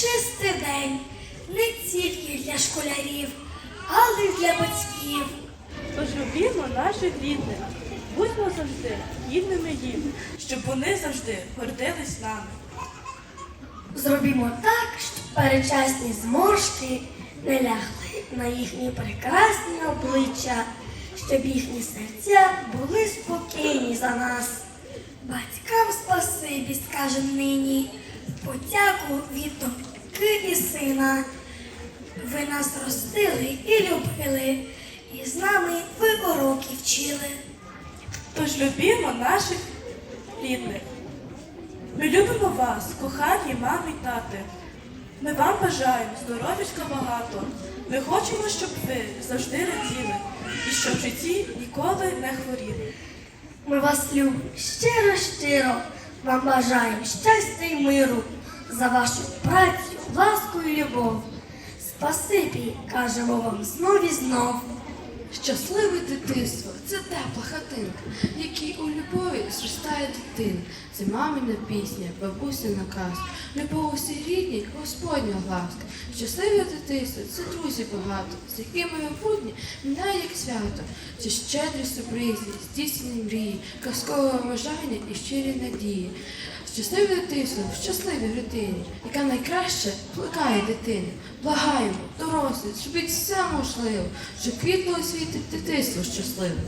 чистий день не тільки для школярів, але й для батьків. Тож любімо наших рідних, будьмо завжди гідними їм, щоб вони завжди гордились нами. Зробімо так, щоб перечасні зморшки не лягли на їхні прекрасні обличчя, щоб їхні серця були спокійні за нас. Батькам спасибі, скажем нині, подяку від доньки і сина. Ви нас ростили і любили, і з нами ви уроки вчили. Тож любімо наших рідних. Ми любимо вас, кохані мами й тати. Ми вам бажаємо здоров'ячка багато. Ми хочемо, щоб ви завжди раділи і щоб в житті ніколи не хворіли. Ми вас любимо щиро, щиро. Вам бажаю щастя й миру за вашу працю, ласку і любов. Спасибі, кажемо вам знов і знов. Щасливе дитинство це тепла хатинка, в якій у любові зростає дитина. Це мамина пісня, бабуся казка, Любов усій рідні, Господня ласка. Щасливе дитинство це друзі багато, з якими майбутнє минає як свято. Це щедрі сюрпризи, здійснені мрії, казкове бажання і щирі надії. Щасливе дитинство в щасливій родині, яка найкраще плекає дитини. Благаємо, дорослі, зробіть все можливе, щоб квітло освітить дитинство щасливе.